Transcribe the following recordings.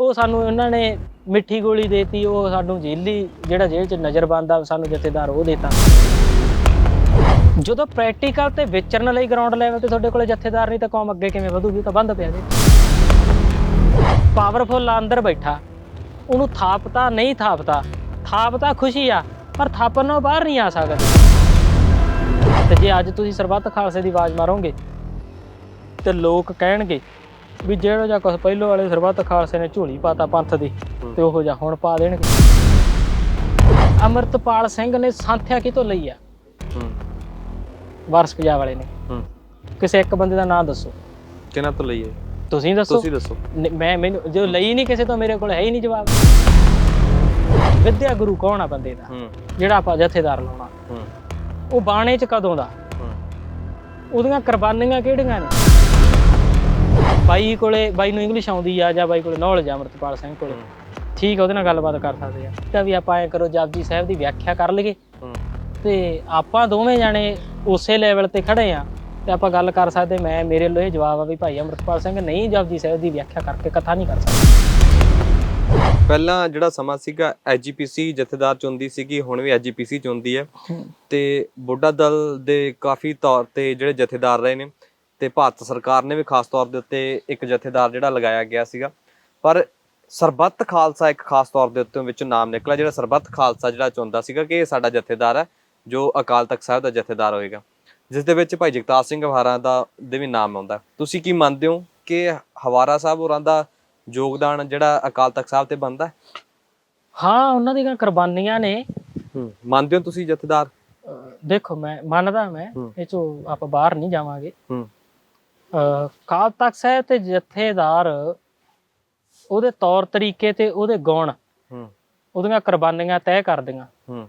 ਉਹ ਸਾਨੂੰ ਉਹਨਾਂ ਨੇ ਮਿੱਠੀ ਗੋਲੀ ਦੇਤੀ, ਉਹ ਸਾਨੂੰ ਜੇਲੀ, ਜਿਹੜਾ ਜੇਲ੍ਹ 'ਚ ਨਜ਼ਰਬੰਦ ਆ ਸਾਨੂੰ ਜਥੇਦਾਰ ਉਹ ਦੇਤਾ। ਜਦੋਂ ਪ੍ਰੈਕਟੀਕਲ ਤੇ ਵਿਚਰਨ ਲਈ ਗਰਾਊਂਡ ਲੈਵਲ ਤੇ ਤੁਹਾਡੇ ਕੋਲੇ ਜਥੇਦਾਰ ਨਹੀਂ ਤਾਂ ਕੌਮ ਅੱਗੇ ਕਿਵੇਂ ਵਧੂਗੀ ਤਾਂ ਬੰਦ ਪਿਆ ਜੇ। ਪਾਵਰਫੁਲ ਅੰਦਰ ਬੈਠਾ, ਉਹਨੂੰ ਥਾਪਤਾ, ਨਹੀਂ ਥਾਪਤਾ ਥਾਪਤਾ ਖੁਸ਼ੀ ਆ, ਪਰ ਥਾਪਣ ਨਾਲ ਬਾਹਰ ਨਹੀਂ ਆ ਸਕਦਾ। ਤੇ ਜੇ ਅੱਜ ਤੁਸੀਂ ਸਰਬੱਤ ਖਾਲਸੇ ਦੀ ਆਵਾਜ਼ ਮਾਰੋਗੇ, ਤੇ ਲੋਕ ਕਹਿਣਗੇ ਵੀ ਜਿਹੜਾ ਜਾਂ ਕੁਛ ਪਹਿਲੋਂ ਵਾਲੇ ਸਰਬੱਤ ਖਾਲਸੇ ਨੇ ਝੋਲੀ ਪਾਤਾ ਪੰਥ ਦੀ ਤੇ ਉਹੋ ਜਿਹਾ ਹੁਣ ਪਾ ਦੇਣਗੇ। ਅਮਰਤਪਾਲ ਸਿੰਘ ਨੇ ਸੰਥਿਆ ਕਿਤੋਂ ਲਈ ਆ? ਹੂੰ। ਵਾਰਸ ਪੰਜਾਬ ਵਾਲੇ ਨੇ। ਹੂੰ। ਕਿਸੇ ਇੱਕ ਬੰਦੇ ਦਾ ਨਾਮ ਦੱਸੋ। ਕਿਹਨਾਂ ਤੋਂ ਲਈਏ ਤੁਸੀਂ ਦੱਸੋ। ਤੁਸੀਂ ਦੱਸੋ। ਨ- ਮੈਂ ਮੈਨੂੰ ਜੋ ਲਈ ਨਹੀਂ ਕਿਸੇ ਤੋਂ ਮੇਰੇ ਕੋਲ ਹੈ ਹੀ ਨਹੀਂ ਜਵਾਬ। ਵਿਦਿਆ ਗੁਰੂ ਕੌਣ ਆ ਬੰਦੇ ਦਾ? ਹੂੰ। ਜਿਹੜਾ ਆਪਾਂ ਜਥੇਦਾਰ ਲਾਉਣਾ। ਹੂੰ। ਉਹ ਬਾਣੇ ਚ ਕਦੋਂ ਦਾ? ਹੂੰ। ਉਹਦੀਆਂ ਕੁਰਬਾਨੀਆਂ ਕਿਹੜੀਆਂ ਨੇ? ਬਾਈ ਕੋਲੇ ਬਾਈ ਨੂੰ ਇੰਗਲਿਸ਼ ਆਉਂਦੀ ਆ ਜਾਂ ਬਾਈ ਕੋਲੇ ਨੌਲੇਜ ਆ ਅਮਰਤਪਾਲ ਸਿੰਘ ਕੋਲੇ। ਠੀਕ ਆ ਉਹਦੇ ਨਾਲ ਗੱਲਬਾਤ ਕਰ ਸਕਦੇ ਆ। ਤਾਂ ਵੀ ਆਪਾਂ ਐ ਕਰੋ ਜਪਜੀ ਸਾਹਿਬ ਦੀ ਵਿਆਖਿਆ ਕਰ ਲਈਏ। ਤੇ ਆਪਾਂ ਦੋਵੇਂ ਜਾਣੇ ਉਸੇ ਲੈਵਲ ਤੇ ਖੜੇ ਆ ਤੇ ਆਪਾਂ ਗੱਲ ਕਰ ਸਕਦੇ ਮੈਂ ਮੇਰੇ ਲਈ ਇਹ ਜਵਾਬ ਆ ਵੀ ਭਾਈ ਅਮਰਤਪਾਲ ਸਿੰਘ ਨਹੀਂ ਜਪਜੀ ਸਾਹਿਬ ਦੀ ਵਿਆਖਿਆ ਕਰਕੇ ਕਥਾ ਨਹੀਂ ਕਰ ਸਕਦਾ। ਪਹਿਲਾਂ ਜਿਹੜਾ ਸਮਾਂ ਸੀਗਾ ਐਜੀਪੀਸੀ ਜਥੇਦਾਰ ਚੁਣਦੀ ਸੀਗੀ ਹੁਣ ਵੀ ਐਜੀਪੀਸੀ ਚੁਣਦੀ ਹੈ। ਤੇ ਬੁੱਢਾ ਦਲ ਦੇ ਕਾਫੀ ਤੌਰ ਤੇ ਜਿਹੜੇ ਜਥੇਦਾਰ ਰਹੇ ਨੇ ਤੇ ਭਾਰਤ ਸਰਕਾਰ ਨੇ ਵੀ ਖਾਸ ਤੌਰ ਦੇ ਉੱਤੇ ਇੱਕ ਜਥੇਦਾਰ ਜਿਹੜਾ ਲਗਾਇਆ ਗਿਆ ਸੀਗਾ। ਪਰ ਸਰਬੱਤ ਖਾਲਸਾ ਇੱਕ ਖਾਸ ਤੌਰ ਦੇ ਉੱਤੇ ਵਿੱਚ ਨਾਮ ਨਿਕਲਿਆ ਜਿਹੜਾ ਸਰਬੱਤ ਖਾਲਸਾ ਜਿਹੜਾ ਚੁਣਦਾ ਸੀਗਾ ਕਿ ਇਹ ਸਾਡਾ ਜਥੇਦਾਰ ਹੈ ਜੋ ਅਕਾਲ ਤਖਤ ਸਾਹਿਬ ਦਾ ਜਥੇਦਾਰ ਹੋਏਗਾ। ਜਿਸ ਦੇ ਵਿੱਚ ਭਾਈ ਜਗਤਾਰ ਸਿੰਘ ਹਵਾਰਾ ਦਾ ਦੇ ਵੀ ਨਾਮ ਆਉਂਦਾ। ਤੁਸੀਂ ਕੀ ਮੰਨਦੇ ਹੋ ਕਿ ਹਵਾਰਾ ਸਾਹਿਬ ਹੋਰਾਂ ਦਾ ਯੋਗਦਾਨ ਜਿਹੜਾ ਅਕਾਲ ਤਖਤ ਸਾਹਿਬ ਤੇ ਬਣਦਾ ਹੈ? ਹਾਂ ਉਹਨਾਂ ਦੀਆਂ ਕੁਰਬਾਨੀਆਂ ਨੇ। ਮੰਨਦੇ ਹੋ ਤੁਸੀਂ ਜਥੇਦਾਰ? ਦੇਖੋ ਮੈਂ ਮੰਨਦਾ ਮੈਂ। ਇਹ ਚੋਂ ਆਪਾਂ ਬਾਹਰ ਨਹੀਂ ਜਾਵਾਂਗੇ। ਕਾਲ ਤਖਤ ਸਾਹਿਬ ਤੇ ਜਥੇਦਾਰ ਉਹਦੇ ਤੌਰ ਤਰੀਕੇ ਤੇ ਉਹਦੇ ਗੁਣ ਹੂੰ। ਉਹਦੀਆਂ ਕੁਰਬਾਨੀਆਂ ਤੈਅ ਕਰਦੀਆਂ। ਹੂੰ।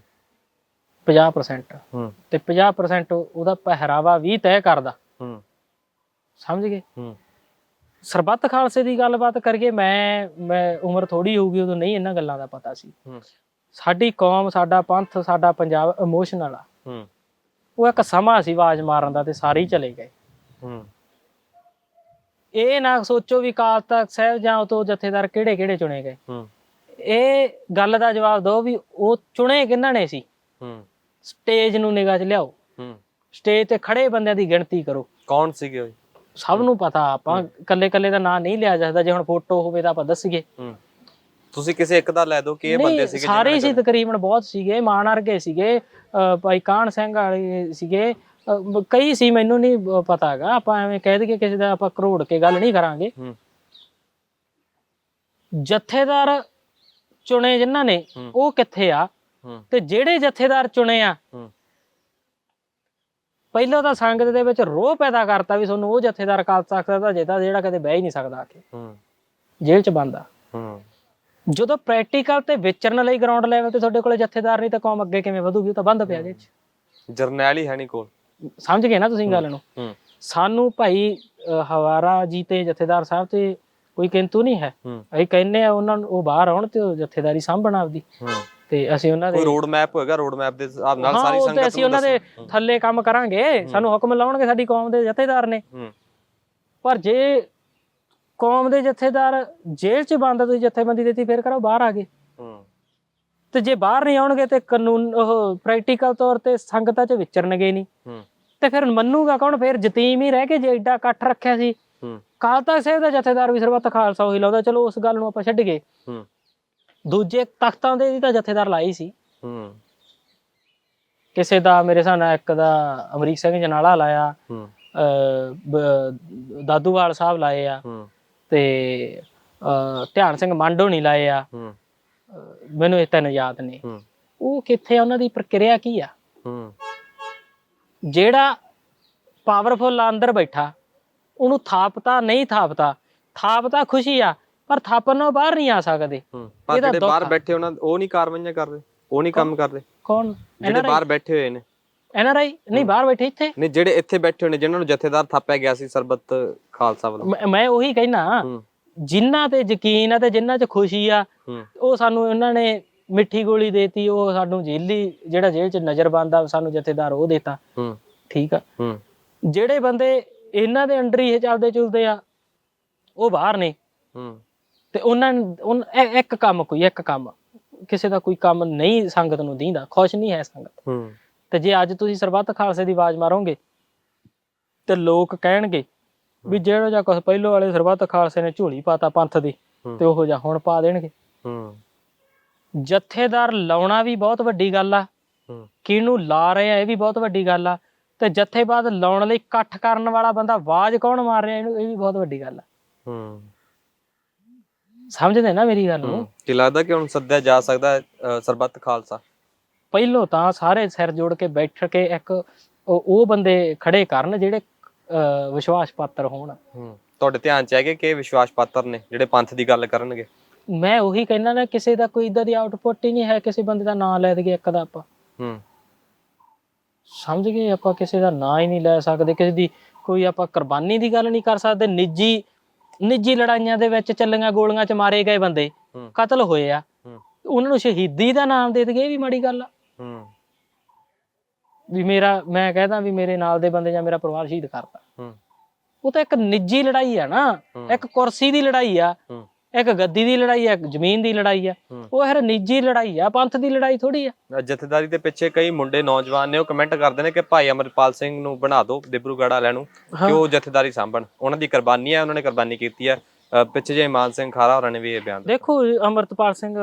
50% ਹੂੰ। ਤੇ 50% ਉਹਦਾ ਪਹਿਰਾਵਾ ਵੀ ਤੈਅ ਕਰਦਾ। ਹੂੰ। ਸਮਝ ਗਏ? ਹੂੰ। ਸਰਬੱਤ ਖਾਲਸੇ ਦੀ ਗੱਲਬਾਤ ਕਰੀਏ ਮੈਂ ਮੈਂ ਉਮਰ ਥੋੜੀ ਹੋਊਗੀ ਉਦੋਂ ਨਹੀਂ ਇਹਨਾਂ ਗੱਲਾਂ ਦਾ ਪਤਾ ਸੀ। ਹੂੰ। ਸਾਡੀ ਕੌਮ ਸਾਡਾ ਪੰਥ ਸਾਡਾ ਪੰਜਾਬ ਇਮੋਸ਼ਨਲ ਆ। ਹੂੰ। ਉਹ ਇੱਕ ਸਮਾਂ ਸੀ ਆਵਾਜ਼ ਮਾਰਨ ਦਾ ਤੇ ਸਾਰੇ ਹੀ ਚਲੇ ਗਏ। ਹੂੰ। ਇਹ ਨਾ ਸੋਚੋ ਵੀ ਕਾਲ ਤਖਤ ਸਾਹਿਬ ਜਾਂ ਉਹ ਤੋਂ ਜਥੇਦਾਰ ਕਿਹੜੇ ਕਿਹੜੇ ਚੁਣੇ ਗਏ। ਹੂੰ। ਇਹ ਗੱਲ ਦਾ ਜਵਾਬ ਦਿਓ ਵੀ ਉਹ ਚੁਣੇ ਕਿਹਨਾਂ ਨੇ ਸੀ। ਹੂੰ। ਸਟੇਜ ਨੂੰ ਨਿਗਾਹ 'ਚ ਲਿਆਓ। ਹੂੰ। ਸਟੇਜ ਤੇ ਖੜੇ ਬੰਦਿਆਂ ਦੀ ਗਿਣਤੀ ਕਰੋ। ਕੌਣ ਸੀਗੇ ਉਹ ਸਭ ਨੂੰ ਪਤਾ ਆਪਾਂ ਕੱਲੇ ਕੱਲੇ ਦਾ ਨਾਂ ਨਹੀਂ ਲਿਆ ਜਾਂਦਾ ਜੇ ਹੁਣ ਫੋਟੋ ਹੋਵੇ ਤਾਂ ਆਪਾਂ ਦੱਸੀਏ। ਹੂੰ। ਤੁਸੀਂ ਕਿਸੇ ਇੱਕ ਦਾ ਲੈ ਦਿਓ ਕਿ ਇਹ ਬੰਦੇ ਨਹੀਂ ਸੀਗੇ ਸਾਰੇ ਸੀ ਤਕਰੀਬਨ ਬਹੁਤ ਸੀਗੇ। ਮਾਨ ਵਰਗੇ ਸੀਗੇ। ਭਾਈ ਕਾਹਨ ਸਿੰਘ ਵਾਲੇ ਸੀਗੇ। ਅਹ ਕਈ ਸੀ ਮੈਨੂੰ ਨਹੀਂ ਪਤਾ ਹੈਗਾ। ਆਪਾਂ ਐਵੇਂ ਕਹਿ ਦਈਏ ਕਿਸੇ ਦਾ ਆਪਾਂ ਕਰੋੜ ਕੇ ਗੱਲ ਨਹੀਂ ਕਰਾਂਗੇ। ਹੂੰ। ਜਥੇਦਾਰ ਚੁਣੇ ਜਿਨ੍ਹਾਂ ਨੇ ਹੂੰ। ਉਹ ਕਿੱਥੇ ਆ? ਹੂੰ। ਤੇ ਜਿਹੜੇ ਜਥੇਦਾਰ ਚੁਣੇ ਆ ਹੂੰ। ਪਹਿਲਾਂ ਤਾਂ ਸੰਗਤ ਦੇ ਵਿੱਚ ਰੋਹ ਪੈਦਾ ਕਰਤਾ ਵੀ ਤੁਹਾਨੂੰ ਉਹ ਜਥੇਦਾਰ ਕਾਲ ਸਕਦਾ ਦਾ ਜੇਤਾ ਜਿਹੜਾ ਕਦੇ ਬਹਿ ਹੀ ਨਹੀਂ ਸਕਦਾ ਆ ਕੇ ਹੂੰ। ਜੇਲ੍ਹ 'ਚ ਬੰਦਾ ਹੂੰ। ਜਦੋਂ ਪ੍ਰੈਕਟੀਕਲ ਤੇ ਵਿਚਰਨ ਲਈ ਗਰਾਊਂਡ ਲੈਵਲ ਤੇ ਤੁਹਾਡੇ ਕੋਲੇ ਜਥੇਦਾਰ ਨਹੀਂ ਤਾਂ ਕੌਮ ਅੱਗੇ ਕਿਵੇਂ ਵਧੂਗੀ? ਉਹ ਤਾਂ ਬੰਦ ਪਿਆ ਜੇ 'ਚ। ਜਰਨੈਲ ਹੀ ਹੈ ਨਹੀਂ ਕੋਲ। ਸਮਝ ਗਏ ਨਾ ਤੁਸੀਂ ਗੱਲ ਨੂੰ? ਹੂੰ। ਸਾਨੂੰ ਭਾਈ ਹਵਾਰਾ ਜੀ ਤੇ ਜਥੇਦਾਰ ਸਾਹਿਬ ਤੇ ਕੋਈ ਕਿੰਤੂ ਨਹੀਂ ਹੈ। ਅਸੀਂ ਕਹਿੰਨੇ ਆ ਉਹਨਾਂ ਨੂੰ ਉਹ ਬਾਹਰ ਆਉਣ ਤੇ ਉਹ ਜਥੇਦਾਰੀ ਸਾਂਭਣ ਆਪਦੀ। ਤੇ ਅਸੀਂ ਉਹਨਾਂ ਦੇ ਕੋਈ ਰੋਡ ਮੈਪ ਹੋਏਗਾ ਰੋਡ ਮੈਪ ਦੇ ਹਿਸਾਬ ਨਾਲ ਸਾਰੀ ਸੰਗਤ ਤੇ ਅਸੀਂ ਨੂੰ ਉਹਨਾਂ ਦੇ। ਥੱਲੇ ਕੰਮ ਕਰਾਂਗੇ। ਸਾਨੂੰ ਹੁਕਮ ਲਾਉਣਗੇ ਸਾਡੀ ਕੌਮ ਦੇ ਜਥੇਦਾਰ ਨੇ। ਪਰ ਜੇ ਕੌਮ ਦੇ ਜਥੇਦਾਰ ਜੇਲ੍ਹ 'ਚ ਬੰਦ ਤੁਸੀਂ ਜਥੇਬੰਦੀ ਦਿੱਤੀ ਫਿਰ ਕਰੋ ਬਾਹਰ ਆ ਗਏ। ਤੇ ਜੇ ਬਾਹਰ ਨਹੀਂ ਆਉਣਗੇ ਤੇ ਕਾਨੂੰਨ ਉਹ ਪ੍ਰੈਕਟੀਕਲ ਤੌਰ ਤੇ ਸੰਗਤਾਂ 'ਚ ਵਿਚਰਨਗੇ ਨਹੀਂ। ਤੇ ਫਿਰ ਮੰਨੂਗਾ ਕੌਣ? ਫਿਰ ਯਤੀਮ ਹੀ ਰਹਿ ਕੇ ਜੇ ਐਡਾ ਇਕੱਠ ਰੱਖਿਆ ਸੀ। ਹੂੰ। ਕਾਲ ਤਖਤ ਸਾਹਿਬ ਦਾ ਜਥੇਦਾਰ ਵੀ ਸਰਬੱਤ ਖਾਲਸਾ ਉਹੀ ਲਾਉਂਦਾ ਚਲੋ ਉਸ ਗੱਲ ਨੂੰ ਆਪਾਂ ਛੱਡ ਗਏ। ਹੂੰ। ਦੂਜੇ ਤਖਤਾਂ ਦੇ ਤਾਂ ਜਥੇਦਾਰ ਲਾਈ ਸੀ। ਹੂੰ। ਕਿਸੇ ਦਾ ਮੇਰੇ ਨਾਲ ਇੱਕ ਦਾ ਅਮਰੀਕ ਸਿੰਘ ਜਨਾਲਾ ਲਾਇਆ। ਦਾਦੂਵਾਲ ਸਾਹਿਬ ਲਾਏ ਆ। ਹੂੰ। ਤੇ ਧਿਆਨ ਸਿੰਘ ਮੰਡੋ ਨਹੀਂ ਲਾਏ ਆ। ਮੈਨੂੰ ਇਹ ਤਿੰਨ ਯਾਦ ਨੇ। ਹੂੰ। ਉਹ ਕਿੱਥੇ ਉਹਨਾਂ ਦੀ ਪ੍ਰਕਿਰਿਆ ਕੀ ਆ? ਹੂੰ। ਜਿਹੜਾ ਪਾਵਰਫੁਲ ਅੰਦਰ ਬੈਠਾ ਉਹਨੂੰ ਥਾਪਤਾ ਨਹੀਂ ਥਾਪਤਾ ਥਾਪਤਾ ਖੁਸ਼ੀ ਆ ਪਰ ਥਾਪਣ ਨੂੰ ਬਾਹਰ ਨਹੀਂ ਆ ਸਕਦੇ। ਪਰ ਜਿਹੜੇ ਬਾਹਰ। ਬੈਠੇ ਉਹਨਾਂ ਉਹ ਨਹੀਂ ਕਾਰਵਾਈਆਂ ਕਰ ਰਹੇ ਉਹ ਨਹੀਂ ਕੰਮ ਕਰ ਰਹੇ ਕੌਣ? ਜਿਹੜੇ ਬਾਹਰ ਬੈਠੇ ਹੋਏ ਨੇ। ਐਨਆਰਆਈ ਨਹੀਂ ਬਾਹਰ ਬੈਠੇ ਇੱਥੇ? ਨਹੀਂ ਜਿਹੜੇ ਇੱਥੇ ਬੈਠੇ ਹੋਏ ਨੇ ਜਿਨ੍ਹਾਂ ਨੂੰ ਜਥੇਦਾਰ ਥਾਪਿਆ ਗਿਆ ਸੀ ਸਰਬੱਤ ਖਾਲਸਾ ਵੱਲੋਂ। ਮੈਂ- ਉਹੀ ਕਹਿਣਾ ਜਿਨ੍ਹਾਂ ਤੇ ਯਕੀਨ ਆ ਤੇ ਜਿਨ੍ਹਾਂ 'ਚ ਖੁਸ਼ੀ ਆ ਉਹ ਸਾਨੂੰ ਉਹਨਾਂ ਨੇ ਮਿੱਠੀ ਗੋਲੀ ਦੇਤੀ ਉਹ ਸਾਨੂੰ ਜੇਲੀ ਜਿਹੜਾ ਜੇਲ੍ਹ 'ਚ ਨਜ਼ਰਬੰਦ ਆ ਸਾਨੂੰ ਜਥੇਦਾਰ ਉਹ ਦੇਤਾ। ਹੂੰ। ਠੀਕ ਆ? ਹੂੰ। ਜਿਹੜੇ ਬੰਦੇ ਇਹਨਾਂ ਦੇ ਅੰਡਰ ਹੀ ਇਹ ਚੱਲਦੇ ਚੁਲਦੇ ਆ ਉਹ ਬਾਹਰ ਨੇ। ਹੂੰ। ਤੇ ਉਹਨਾਂ ਨੇ- ਇੱਕ ਕੰਮ ਕੋਈ ਇੱਕ ਕੰਮ। ਕਿਸੇ ਦਾ ਕੋਈ ਕੰਮ ਨਹੀਂ ਸੰਗਤ ਨੂੰ ਦੀਂਦਾ ਖੁਸ਼ ਨਹੀਂ ਹੈ ਸੰਗਤ। ਹੂੰ। ਤੇ ਜੇ ਅੱਜ ਤੁਸੀਂ ਸਰਬੱਤ ਖਾਲਸੇ ਦੀ ਆਵਾਜ਼ ਮਾਰੋਗੇ ਤੇ ਲੋਕ ਕਹਿਣਗੇ ਵੀ ਜਿਹੜਾ ਜਿਹਾ ਕੁਛ ਪਹਿਲੋਂ ਵਾਲੇ ਸਰਬੱਤ ਖਾਲਸੇ ਨੇ ਝੋਲੀ ਪਾਤਾ ਪੰਥ ਦੀ। ਤੇ ਉਹੋ ਜਿਹਾ ਹੁਣ ਪਾ ਦੇਣਗੇ। ਹੂੰ। ਜਥੇਦਾਰ ਲਾਉਣਾ ਵੀ ਬਹੁਤ ਵੱਡੀ ਗੱਲ ਆ। ਕਿਹਨੂੰ ਲਾ ਰਹੇ ਆ ਇਹ ਵੀ ਬਹੁਤ ਵੱਡੀ ਗੱਲ ਆ। ਤੇ ਜਥੇਬਾਦ ਲਾਉਣ ਲਈ ਇਕੱਠ ਕਰਨ ਵਾਲਾ ਬੰਦਾ ਆਵਾਜ਼ ਕੌਣ ਮਾਰ ਰਿਹਾ ਇਹਨੂੰ ਇਹ ਵੀ ਬਹੁਤ ਵੱਡੀ ਗੱਲ ਆ। ਹੂੰ। ਸਮਝਦੇ ਨਾ ਮੇਰੀ ਗੱਲ ਨੂੰ? ਕੀ ਲੱਗਦਾ ਕਿ ਹੁਣ ਸੱਦਿਆ ਜਾ ਸਕਦਾ ਸਰਬੱਤ ਖਾਲਸਾ? ਪਹਿਲੋਂ ਤਾਂ ਸਾਰੇ ਸਿਰ ਜੋੜ ਕੇ ਬੈਠ ਕੇ ਇੱਕ ਉਹ ਬੰਦੇ ਖੜੇ ਕਰਨ ਜਿਹੜੇ ਵਿਸ਼ਵਾਸ ਪਾਤਰ ਹੋਣ। ਹੂੰ। ਤੁਹਾਡੇ ਧਿਆਨ ਚ ਹੈਗੇ ਕਿ ਵਿਸ਼ਵਾਸ ਪਾਤਰ ਨੇ ਜਿਹੜੇ ਪੰਥ ਦੀ ਗੱਲ ਕਰਨਗੇ? ਮੈਂ ਉਹੀ ਕਹਿੰਦਾ ਨਾ ਕਿਸੇ ਦਾ ਕੋਈ ਇਦਾਂ ਦੀ ਆਊਟਪੁੱਟ ਹੀ ਨਹੀਂ ਹੈ ਕਿਸੇ ਬੰਦੇ ਦਾ ਨਾਂ ਲੈ ਦਈਏ ਇੱਕ ਦਾ ਆਪਾਂ। ਹੂੰ। ਸਮਝ ਗਏ ਆਪਾਂ ਕਿਸੇ ਦਾ ਨਾਂ ਹੀ ਨਹੀਂ ਲੈ ਸਕਦੇ ਕਿਸੇ ਦੀ ਕੋਈ ਆਪਾਂ ਕੁਰਬਾਨੀ ਦੀ ਗੱਲ ਨਹੀਂ ਕਰ ਸਕਦੇ ਨਿੱਜੀ ਨਿੱਜੀ ਲੜਾਈਆਂ ਦੇ ਵਿੱਚ ਚੱਲੀਆਂ ਗੋਲੀਆਂ ਚ ਮਾਰੇ ਗਏ ਬੰਦੇ ਕਤਲ ਹੋਏ ਆ। ਉਹਨਾਂ ਨੂੰ ਸ਼ਹੀਦੀ ਦਾ ਨਾਮ ਦੇ ਦਈਏ ਇਹ ਵੀ ਮਾੜੀ ਗੱਲ ਆ। ਹੂੰ। ਵੀ ਮੇਰਾ ਮੈਂ ਕਹਿੰਦਾ ਵੀ ਮੇਰੇ ਨਾਲ ਦੇ ਬੰਦੇ ਜਾਂ ਮੇਰਾ ਪਰਿਵਾਰ ਸ਼ਹੀਦ ਕਰਤਾ। ਹੂੰ। ਉਹ ਤਾਂ ਇੱਕ ਨਿੱਜੀ ਲੜਾਈ ਆ ਨਾ। ਇੱਕ ਕੁਰਸੀ ਦੀ ਲੜਾਈ ਆ। ਹੂੰ। ਇੱਕ ਗੱਦੀ ਦੀ ਲੜਾਈ ਆ ਇੱਕ ਜ਼ਮੀਨ ਦੀ ਲੜਾਈ ਹੂੰ। ਉਹ ਹਰ ਨਿੱਜੀ ਲੜਾਈ ਆ ਪੰਥ ਦੀ ਲੜਾਈ ਥੋੜੀ ਆ। ਜਥੇਦਾਰੀ ਦੇ ਪਿੱਛੇ ਕਈ ਮੁੰਡੇ ਨੌਜਵਾਨ ਨੇ ਉਹ ਕਮੈਂਟ ਕਰਦੇ ਨੇ ਕਿ ਭਾਈ ਅਮਰਪਾਲ ਸਿੰਘ ਨੂੰ ਬਣਾ ਦਿਓ ਦਿਬਰੂਗੜ੍ਹ ਵਾਲਿਆਂ ਨੂੰ ਕਿ ਉਹ ਜਥੇਦਾਰੀ ਸਾਂਭਣ। ਉਹਨਾਂ ਦੀ ਕੁਰਬਾਨੀ ਹੈ ਉਹਨਾਂ ਨੇ ਕੁਰਬਾਨੀ ਕੀਤੀ ਹੈ ਪਿੱਛੇ ਜੇ ਇਮਾਨ ਸਿੰਘ ਖਾਰਾ ਹੋਰਾਂ ਨੇ ਵੀ ਇਹ ਬਿਆਨ ਦੇਖੋ ਅਮਰਤਪਾਲ ਸਿੰਘ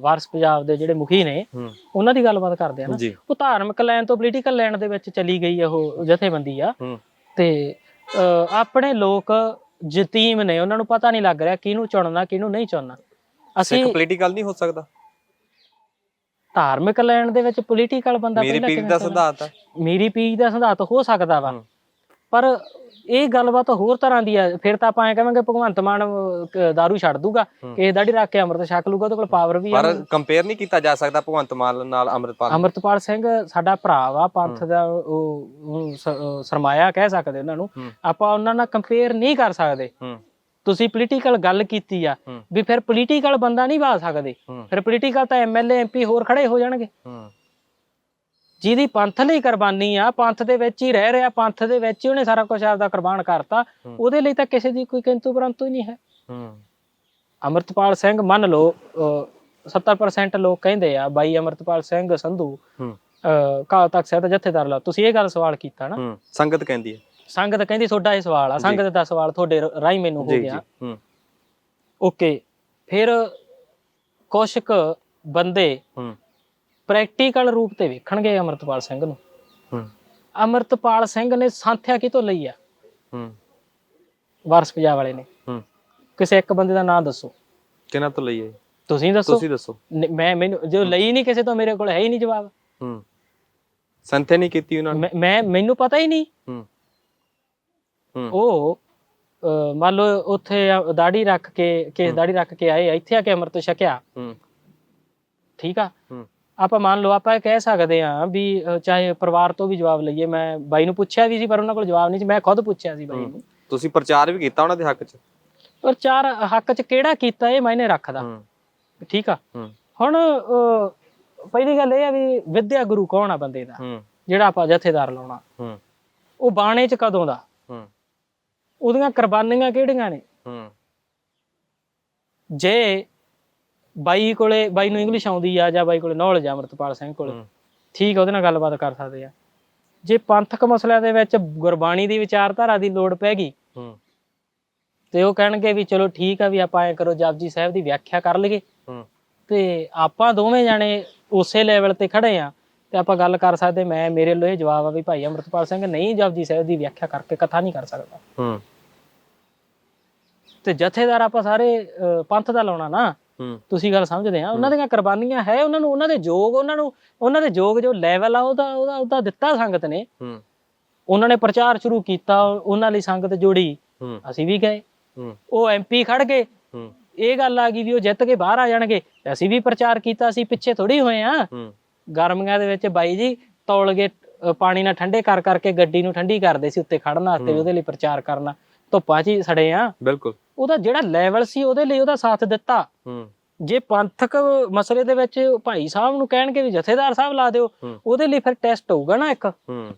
ਵਾਰਿਸ ਪੰਜਾਬ ਦੇ ਜਿਹੜੇ ਮੁਖੀ ਨੇ ਹੂੰ। ਉਹਨਾਂ ਦੀ ਗੱਲਬਾਤ ਕਰਦੇ ਆ ਨਾ। ਉਹ ਧਾਰਮਿਕ ਲਾਈਨ ਤੋਂ ਪੋਲੀਟੀਕਲ ਲਾਈਨ ਦੇ ਵਿੱਚ ਚਲੀ ਗਈ ਆ ਉਹ ਜਥੇਬੰਦੀ ਆ। ਹੂੰ। ਤੇ ਆਪਣੇ ਲੋਕ ਯਤੀਮ ਨੇ ਉਹਨਾਂ ਨੂੰ ਪਤਾ ਨਹੀਂ ਲੱਗ ਰਿਹਾ ਕਿਹਨੂੰ ਚੁਣਨਾ ਕਿਹਨੂੰ ਨਹੀਂ ਚੁਣਨਾ ਅਸੀਂ ਸਿੱਖ ਪੋਲੀਟੀਕਲ ਨਹੀਂ ਹੋ ਸਕਦਾ ਧਾਰਮਿਕ ਲਾਈਨ ਦੇ ਵਿੱਚ ਪੋਲੀਟੀਕਲ ਬੰਦਾ ਮੇਰੀ ਪੀਰ ਦਾ? ਸਿਧਾਂਤ ਮੇਰੀ ਪੀਚ ਦਾ ਸਿਧਾਂਤ ਹੋ ਸਕਦਾ ਵਾ। ਪਰ ਇਹ ਗੱਲਬਾਤ ਹੋਰ ਤਰ੍ਹਾਂ ਦੀ ਆ। ਫਿਰ ਤਾਂ ਆਪਾਂ ਐ ਕਹਾਂਗੇ ਭਗਵੰਤ ਮਾਨ ਦਾਰੂ ਛੱਡ ਦੂਗਾ। ਹੂੰ। ਕਿਸੇ ਦਾੜੀ ਰੱਖ ਕੇ ਅੰਮ੍ਰਿਤ ਛਕ ਲੂਗਾ ਉਹਦੇ ਕੋਲ ਪਾਵਰ ਵੀ ਆ। ਪਰ ਕੰਪੇਅਰ ਨਹੀਂ ਕੀਤਾ ਜਾ ਸਕਦਾ ਭਗਵੰਤ ਮਾਨ ਨਾਲ ਅਮਰਪਾਲ ਅਮਰਤਪਾਲ ਸਿੰਘ ਸਾਡਾ ਭਰਾ ਵਾ ਪੰਥ ਦਾ ਉਹ ਸਰਮਾਇਆ ਕਹਿ ਸਕਦੇ ਉਹਨਾਂ ਨੂੰ। ਹੂੰ। ਆਪਾਂ ਉਹਨਾਂ ਨਾਲ ਕੰਪੇਅਰ ਨਹੀਂ ਕਰ ਸਕਦੇ। ਹੂੰ। ਤੁਸੀਂ ਪੋਲੀਟੀਕਲ ਗੱਲ ਕੀਤੀ ਆ ਹੂੰ। ਵੀ ਫਿਰ ਪੋਲੀਟੀਕਲ ਬੰਦਾ ਨਹੀਂ ਬਾ ਸਕਦੇ। ਹੂੰ। ਫਿਰ ਪੋਲੀਟੀਕਲ ਤਾਂ ਐਮਐਲਏ ਐਮਪੀ ਹੋਰ ਖੜੇ ਹੋ ਜਾਣਗੇ। ਹੂੰ। ਜਿਹਦੀ ਪੰਥ ਲਈ ਕੁਰਬਾਨੀ ਆ ਪੰਥ ਦੇ ਵਿੱਚ ਹੀ ਰਹਿ ਰਿਹਾ ਪੰਥ ਦੇ ਵਿੱਚ ਹੀ ਉਹਨੇ ਸਾਰਾ ਕੁਝ ਆਪਦਾ ਕੁਰਬਾਨ ਕਰਤਾ। ਉਹਦੇ ਲਈ ਤਾਂ ਕਿਸੇ ਦੀ ਕੋਈ ਕਿੰਤੂ ਪਰੰਤੂ ਹੀ ਨਹੀਂ ਹੈ। ਅਮਰਤਪਾਲ ਸਿੰਘ ਮੰਨ ਲਓ ਅਹ, 70% ਲੋਕ ਕਹਿੰਦੇ ਆ ਬਾਈ ਅਮਰਤਪਾਲ ਸਿੰਘ ਸੰਧੂ ਕਾਲ ਤਖਤ ਸਾਹਿਬ ਦਾ ਜਥੇਦਾਰ ਲਾ। ਤੁਸੀਂ ਇਹ ਗੱਲ ਸਵਾਲ ਕੀਤਾ ਨਾ। ਸੰਗਤ ਕਹਿੰਦੀ ਹੈ। ਸੰਗਤ ਕਹਿੰਦੀ ਤੁਹਾਡਾ ਇਹ ਸਵਾਲ ਆ ਸੰਗਤ ਦਾ ਸਵਾਲ ਤੁਹਾਡੇ ਰ- ਰਾਹੀਂ ਮੈਨੂੰ ਹੋ ਗਿਆ। ਓਕੇ ਫਿਰ ਕੁਛ ਕੁ ਬੰਦੇ ਪ੍ਰੈਕਟੀਕਲ ਰੂਪ ਤੇ ਵੇਖਣਗੇ ਅਮਰਤਪਾਲ ਸਿੰਘ ਨੂੰ। ਹੂੰ। ਅਮਰਤਪਾਲ ਸਿੰਘ ਨੇ ਸੰਥਿਆ ਕਿਤੋਂ ਲਈ ਆ? ਹੂੰ। ਵਾਰਸ ਪੰਜਾਬ ਵਾਲੇ ਨੇ। ਹੂੰ। ਕਿਸੇ ਇੱਕ ਬੰਦੇ ਦਾ ਨਾਮ ਦੱਸੋ। ਕਿਹਨਾਂ ਤੋਂ ਲਈਏ ਤੁਸੀਂ ਦੱਸੋ। ਤੁਸੀਂ ਦੱਸੋ। ਮੈਂ ਮੈਨੂੰ ਜੋ ਲਈ ਨਹੀਂ ਕਿਸੇ ਤੋਂ ਮੇਰੇ ਕੋਲ ਹੈ ਹੀ ਨਹੀਂ ਜਵਾਬ। ਹੂੰ। ਸੰਥੇ ਨਹੀਂ ਕੀਤੀ ਉਹਨਾਂ ਨੇ? ਮੈਂ- ਮੈਨੂੰ ਪਤਾ ਹੀ ਨਹੀਂ। ਹੂੰ। ਹੂੰ। ਉਹ ਮੰਨ ਲਓ ਉੱਥੇ ਦਾੜੀ ਰੱਖ ਕੇ ਕੇਸ ਦਾੜੀ ਰੱਖ ਕੇ ਆਏ ਇੱਥੇ ਆ ਕੇ ਅੰਮ੍ਰਿਤ ਛਕਿਆ। ਹੂੰ। ਠੀਕ ਆ? ਹੂੰ। ਆਪਾਂ ਮੰਨ ਲਓ ਆਪਾਂ ਇਹ ਕਹਿ ਸਕਦੇ ਆ ਵੀ ਚਾਹੇ ਪਰਿਵਾਰ ਤੋਂ ਵੀ ਜਵਾਬ ਲਈਏ ਮੈਂ ਬਾਈ ਨੂੰ ਪੁੱਛਿਆ ਵੀ ਸੀ ਪਰ ਉਹਨਾਂ ਕੋਲ ਜਵਾਬ ਨਹੀਂ ਸੀ ਮੈਂ ਖੁਦ ਪੁੱਛਿਆ ਸੀ ਬਾਈ ਨੂੰ। ਤੁਸੀਂ ਪ੍ਰਚਾਰ ਵੀ ਕੀਤਾ ਉਹਨਾਂ ਦੇ ਹੱਕ 'ਚ? ਪਰ ਚਾਰ ਹੱਕ ਚ ਕਿਹੜਾ ਕੀਤਾ ਇਹ ਮਾਇਨੇ ਰੱਖਦਾ। ਠੀਕ ਆ? ਹੁਣ ਪਹਿਲੀ ਗੱਲ ਇਹ ਆ ਵੀ ਵਿਦਿਆ ਗੁਰੂ ਕੌਣ ਆ ਬੰਦੇ ਦਾ? ਜਿਹੜਾ ਆਪਾਂ ਜਥੇਦਾਰ ਲਾਉਣਾ। ਉਹ ਬਾਣੇ ਚ ਕਦੋਂ ਦਾ? ਉਹਦੀਆਂ ਕੁਰਬਾਨੀਆਂ ਕਿਹੜੀਆਂ ਨੇ? ਜੇ ਬਾਈ ਕੋਲੇ ਬਾਈ ਨੂੰ ਇੰਗਲਿਸ਼ ਆਉਂਦੀ ਆ ਜਾਂ ਬਾਈ ਕੋਲੇ ਨੌਲੇਜ ਆ ਅਮਰਤਪਾਲ ਸਿੰਘ ਕੋਲੇ। ਠੀਕ ਆ ਉਹਦੇ ਨਾਲ ਗੱਲਬਾਤ ਕਰ ਸਕਦੇ ਆ। ਜੇ ਪੰਥਕ ਮਸਲਿਆਂ ਦੇ ਵਿੱਚ ਗੁਰਬਾਣੀ ਦੀ ਵਿਚਾਰਧਾਰਾ ਦੀ ਲੋੜ ਪੈ ਗਈ ਹੂੰ। ਤੇ ਉਹ ਕਹਿਣਗੇ ਵੀ ਚਲੋ ਠੀਕ ਆ ਵੀ ਆਪਾਂ ਐ ਕਰੋ ਜਪਜੀ ਸਾਹਿਬ ਦੀ ਵਿਆਖਿਆ ਕਰ ਲਈਏ। ਹੂੰ। ਤੇ ਆਪਾਂ ਦੋਵੇਂ ਜਾਣੇ ਉਸੇ ਲੈਵਲ ਤੇ ਖੜੇ ਆ ਤੇ ਆਪਾਂ ਗੱਲ ਕਰ ਸਕਦੇ ਮੈਂ ਮੇਰੇ ਲਈ ਜਵਾਬ ਆ ਵੀ ਭਾਈ ਅਮਰਤਪਾਲ ਸਿੰਘ ਨਹੀਂ ਜਪਜੀ ਸਾਹਿਬ ਦੀ ਵਿਆਖਿਆ ਕਰਕੇ ਕਥਾ ਨਹੀਂ ਕਰ ਸਕਦਾ। ਹੂੰ। ਤੇ ਜਥੇਦਾਰ ਆਪਾਂ ਸਾਰੇ ਪੰਥ ਦਾ ਲਾਉਣਾ ਨਾ। ਤੁਸੀਂ ਗੱਲ ਸਮਝਦੇ ਆ ਉਹਨਾਂ ਦੀਆਂ ਕੁਰਬਾਨੀਆਂ ਹੈ ਉਹਨਾਂ ਨੂੰ ਉਹਨਾਂ ਦੇ ਜੋਗ ਉਹਨਾਂ ਨੂੰ ਉਹਨਾਂ ਦੇ ਜੋਗ ਜੋ ਲੈਵਲ ਆ ਉਹਦਾ ਉਹਦਾ ਉਹਦਾ ਦਿੱਤਾ ਸੰਗਤ ਨੇ। ਹੂੰ। ਉਹਨਾਂ ਨੇ ਪ੍ਰਚਾਰ ਸ਼ੁਰੂ ਕੀਤਾ ਉਹਨਾਂ ਲਈ ਸੰਗਤ ਜੋੜੀ। ਅਸੀਂ ਵੀ ਗਏ। ਉਹ ਐਮਪੀ ਖੜ ਗਏ। ਇਹ ਗੱਲ ਆ ਗਈ ਵੀ ਉਹ ਜਿੱਤ ਕੇ ਬਾਹਰ ਆ ਜਾਣਗੇ। ਅਸੀਂ ਵੀ ਪ੍ਰਚਾਰ ਕੀਤਾ ਅਸੀਂ ਪਿੱਛੇ ਥੋੜੀ ਹੋਏ ਆ। ਗਰਮੀਆਂ ਦੇ ਵਿੱਚ ਬਾਈ ਜੀ ਤੌਲ ਕੇ ਪਾਣੀ ਨਾਲ ਠੰਡੇ ਕਰ ਕਰਕੇ ਗੱਡੀ ਨੂੰ ਠੰਡੀ ਕਰਦੇ ਸੀ ਉੱਤੇ ਖੜਨ ਵਾਸਤੇ ਵੀ ਉਹਦੇ ਲਈ ਪ੍ਰਚਾਰ ਕਰਨਾ। ਧੁੱਪਾਂ 'ਚ ਹੀ ਸੜੇ ਆ। ਬਿਲਕੁਲ। ਉਹਦਾ ਜਿਹੜਾ ਲੈਵਲ ਸੀ ਉਹਦੇ ਲਈ ਉਹਦਾ ਸਾਥ ਦਿੱਤਾ। ਹੂੰ। ਜੇ ਪੰਥਕ ਮਸਲੇ ਦੇ ਵਿੱਚ ਭਾਈ ਸਾਹਿਬ ਨੂੰ ਕਹਿਣਗੇ ਵੀ ਜਥੇਦਾਰ ਸਾਹਿਬ ਲਾ ਦਿਓ। ਉਹਦੇ ਲਈ ਫਿਰ ਟੈਸਟ ਹੋਊਗਾ ਨਾ ਇੱਕ। ਹੂੰ।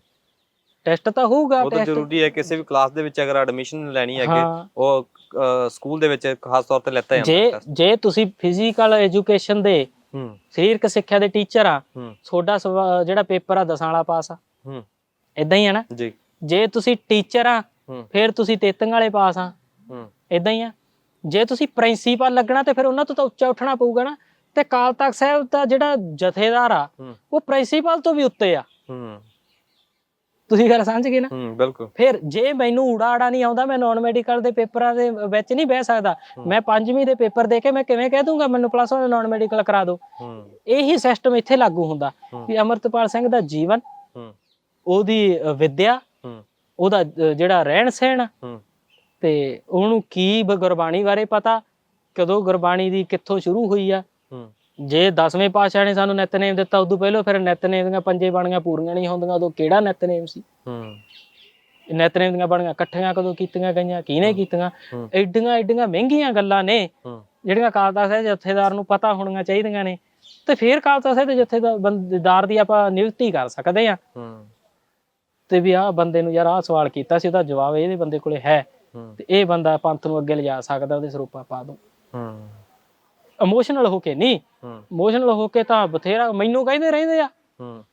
ਟੈਸਟ ਤਾਂ ਹੋਊਗਾ ਉਹ ਤਾਂ ਜ਼ਰੂਰੀ ਹੈ ਕਿਸੇ ਵੀ ਕਲਾਸ ਦੇ ਵਿੱਚ ਅਗਰ ਐਡਮਿਸ਼ਨ ਲੈਣੀ ਹੈ। ਅੱਗੇ ਉਹ ਸਕੂਲ ਦੇ ਵਿੱਚ ਖਾਸ ਤੌਰ ਤੇ ਲੈਤਾ ਜਾਂਦਾ ਜੇ ਜੇ ਤੁਸੀਂ ਫਿਜ਼ੀਕਲ ਐਜੂਕੇਸ਼ਨ ਦੇ ਹੂੰ। ਸਰੀਰਕ ਸਿੱਖਿਆ ਦੇ ਟੀਚਰ ਆ ਤੁਹਾਡਾ ਜਿਹੜਾ ਪੇਪਰ ਆ ਦਸਾਂ ਵਾਲਾ ਪਾਸ ਆ। ਹੂੰ। ਇਦਾਂ ਹੀ ਆ ਨਾ? ਜੀ। ਜੇ ਤੁਸੀਂ ਟੀਚਰ ਆ ਫਿਰ ਤੁਸੀਂ ਤੇਤੰਗ ਵਾਲੇ ਪਾਸ ਆ। ਹੂੰ। ਇਦਾਂ ਹੀ ਆ। ਜੇ ਤੁਸੀਂ ਪ੍ਰਿੰਸੀਪਲ ਲੱਗਣਾ ਤੇ ਫਿਰ ਉਹਨਾਂ ਤੋਂ ਤਾਂ ਉੱਚਾ ਉੱਠਣਾ ਪਊਗਾ ਨਾ। ਤੇ ਕਾਲ ਤਖਤ ਸਾਹਿਬ ਦਾ ਜਿਹੜਾ ਜਥੇਦਾਰ ਆ ਉਹ ਪ੍ਰਿੰਸੀਪਲ ਤੋਂ ਵੀ ਉੱਤੇ ਆ। ਹੂੰ। ਤੁਸੀਂ ਗੱਲ ਸਮਝ ਗਏ ਨਾ? ਹੂੰ ਬਿਲਕੁਲ। ਫਿਰ ਜੇ ਮੈਨੂੰ ਊੜਾ ਆੜਾ ਨਹੀਂ ਆਉਂਦਾ ਮੈਂ ਨਾਨ ਮੈਡੀਕਲ ਦੇ ਪੇਪਰਾਂ ਦੇ ਵਿੱਚ ਨਹੀਂ ਬਹਿ ਸਕਦਾ। ਮੈਂ ਪੰਜਵੀਂ ਦੇ ਪੇਪਰ ਦੇ ਕੇ ਮੈਂ ਕਿਵੇਂ ਕਹਿ ਦੂੰਗਾ? ਮੈਨੂੰ ਪਲੱਸ 1 ਨਾਨ ਮੈਡੀਕਲ ਕਰਾ ਦਿਓ। ਹੂੰ। ਇਹੀ ਸਿਸਟਮ ਇੱਥੇ ਲਾਗੂ ਹੁੰਦਾ। ਵੀ ਅਮਰਤਪਾਲ ਸਿੰਘ ਦਾ ਜੀਵਨ ਹੂੰ। ਉਹਦੀ ਵਿੱਦਿਆ ਹੂੰ। ਉਹਦਾ ਜਿਹੜਾ ਰਹਿਣ ਸਹਿਣ ਹੂੰ। ਤੇ ਉਹਨੂੰ ਕੀ ਬ- ਗੁਰਬਾਣੀ ਬਾਰੇ ਪਤਾ? ਕਦੋਂ ਗੁਰਬਾਣੀ ਦੀ ਕਿੱਥੋਂ ਸ਼ੁਰੂ ਹੋਈ ਆ? ਹੂੰ। ਜੇ 10ਵੇਂ ਪਾਤਸ਼ਾਹ ਨੇ ਸਾਨੂੰ ਨਿਤਨੇਮ ਦਿੱਤਾ ਉਦੋਂ ਪਹਿਲਾਂ ਫਿਰ ਨਿਤਨੇਮ ਦੀਆਂ ਪੰਜੇ ਬਾਣੀਆਂ ਪੂਰੀਆਂ ਨਹੀਂ ਹੁੰਦੀਆਂ ਉਦੋਂ ਕਿਹੜਾ ਨਿਤਨੇਮ ਸੀ? ਹੂੰ। ਨਿਤਨੇਮ ਦੀਆਂ ਬਾਣੀਆਂ ਇਕੱਠੀਆਂ ਕਦੋਂ ਕੀਤੀਆਂ ਗਈਆਂ ਕਿਹਨੇ ਕੀਤੀਆਂ? ਹੂੰ। ਐਡੀਆਂ ਐਡੀਆਂ ਮਹਿੰਗੀਆਂ ਗੱਲਾਂ ਨੇ ਹੂੰ। ਜਿਹੜੀਆਂ ਕਾਲ ਤਖਤ ਸਾਹਿਬ ਜਥੇਦਾਰ ਨੂੰ ਪਤਾ ਹੋਣੀਆਂ ਚਾਹੀਦੀਆਂ ਨੇ। ਤੇ ਫਿਰ ਕਾਲ ਤਖਤ ਸਾਹਿਬ ਦੇ ਜਥੇਦਾਰ ਬੰਦਦਾਰ ਦੀ ਆਪਾਂ ਨਿਯੁਕਤੀ ਕਰ ਸਕਦੇ ਆ ਹੂੰ। ਤੇ ਵੀ ਆਹ ਬੰਦੇ ਨੂੰ ਯਾਰ ਆਹ ਸਵਾਲ ਕੀਤਾ ਸੀ ਉਹਦਾ ਜਵਾਬ ਇਹਦੇ ਬੰਦੇ ਕੋਲੇ ਹੂੰ। ਤੇ ਇਹ ਬੰਦਾ ਪੰਥ ਨੂੰ ਅੱਗੇ ਲਿਜਾ ਸਕਦਾ ਉਹਦੇ ਸਰੂਪਾ ਪਾ ਦੋ। ਹੂੰ। ਇਮੋਸ਼ਨਲ ਹੋ ਕੇ ਨਹੀਂ। ਹੂੰ। ਇਮੋਸ਼ਨਲ ਹੋ ਕੇ ਤਾਂ ਬਥੇਰਾ ਮੈਨੂੰ ਕਹਿੰਦੇ ਰਹਿੰਦੇ ਆ। ਹੂੰ।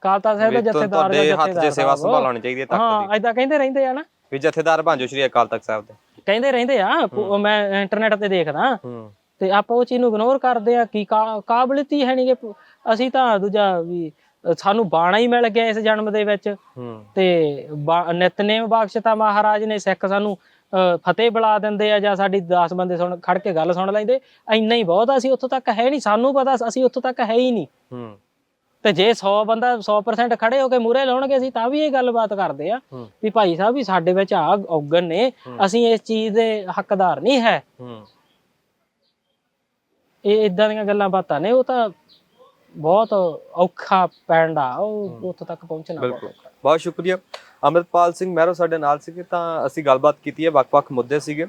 ਕਾਲ ਤਖਤ ਸਾਹਿਬ ਦਾ ਜਥੇਦਾਰ ਜਾਂ ਹੱਥ ਜਥੇਦਾਰ ਸੇਵਾ। ਸੰਭਾਲਣੀ ਚਾਹੀਦੀ ਹੈ ਤਖਤ ਹਾਂ ਐਦਾਂ ਕਹਿੰਦੇ ਰਹਿੰਦੇ ਆ ਨਾ। ਦੀ ਵੀ ਜਥੇਦਾਰ ਭਾਂਜੋ ਸ਼੍ਰੀ ਅਕਾਲ ਤਖਤ ਸਾਹਿਬ ਦੇ। ਕਹਿੰਦੇ ਰਹਿੰਦੇ ਆ ਉਹ ਮੈਂ ਇੰਟਰਨੈਟ ਤੇ ਦੇਖਦਾ। ਹੂੰ। ਤੇ ਆਪਾਂ ਉਹ ਚੀਜ਼ ਨੂੰ ਇਗਨੋਰ ਕਰਦੇ ਆ ਕੀ ਕਾ- ਕਾਬਲੀਅਤ ਹੀ ਹੈ ਨਹੀਂਗੇ ਅਸੀਂ ਤਾਂ ਦੂਜਾ ਵੀ ਸਾਨੂੰ ਬਾਣਾ ਹੀ ਮਿਲ ਗਿਆ ਇਸ ਜਨਮ ਦੇ ਵਿੱਚ। ਤੇ ਨਿਤਨੇਮ ਬਖਸ਼ਤਾ ਮਹਾਰਾਜ ਨੇ ਸਿੱਖ ਸਾਨੂੰ ਫਤਿਹ ਬੁਲਾ ਦਿੰਦੇ ਆ ਜਾਂ ਸਾਡੀ 10 ਬੰਦੇ ਸੁਣ ਖੜ ਕੇ ਗੱਲ ਸੁਣ ਲੈਂਦੇ। ਇੰਨਾ ਹੀ ਬਹੁਤ ਅਸੀਂ ਉੱਥੋਂ ਤੱਕ ਹੈ ਨਹੀਂ ਸਾਨੂੰ ਪਤਾ ਅਸੀਂ ਉੱਥੋਂ ਤੱਕ ਹੈ ਹੀ ਨਹੀਂ। ਤੇ ਜੇ 100 ਬੰਦਾ 100% ਖੜੇ ਹੋ ਕੇ ਮੂਰੇ ਲਾਉਣਗੇ ਅਸੀਂ ਤਾਂ ਵੀ ਇਹ ਗੱਲਬਾਤ ਕਰਦੇ ਆ ਵੀ ਭਾਈ ਸਾਹਿਬ ਵੀ ਸਾਡੇ ਵਿੱਚ ਆ ਔਗਣ ਨੇ ਅਸੀਂ ਇਸ ਚੀਜ਼ ਦੇ ਹੱਕਦਾਰ ਨਹੀਂ ਹੂੰ। ਇਹ ਇਦਾਂ ਦੀਆਂ ਗੱਲਾਂ ਬਾਤਾਂ ਨੇ ਉਹ ਤਾਂ ਬਹੁਤ ਔਖਾ ਪੈਂਡਾ ਉਹ ਉੱਥੋਂ ਤੱਕ ਪਹੁੰਚਣਾ ਬਿਲਕੁਲ। ਬਹੁਤ ਸ਼ੁਕਰੀਆ। ਅਮਰਪਾਲ ਸਿੰਘ ਮਹਿਰੋ ਸਾਡੇ ਨਾਲ ਸੀਗੇ ਤਾਂ ਅਸੀਂ ਗੱਲਬਾਤ ਕੀਤੀ ਹੈ ਵੱਖ-ਵੱਖ ਮੁੱਦੇ ਸੀਗੇ।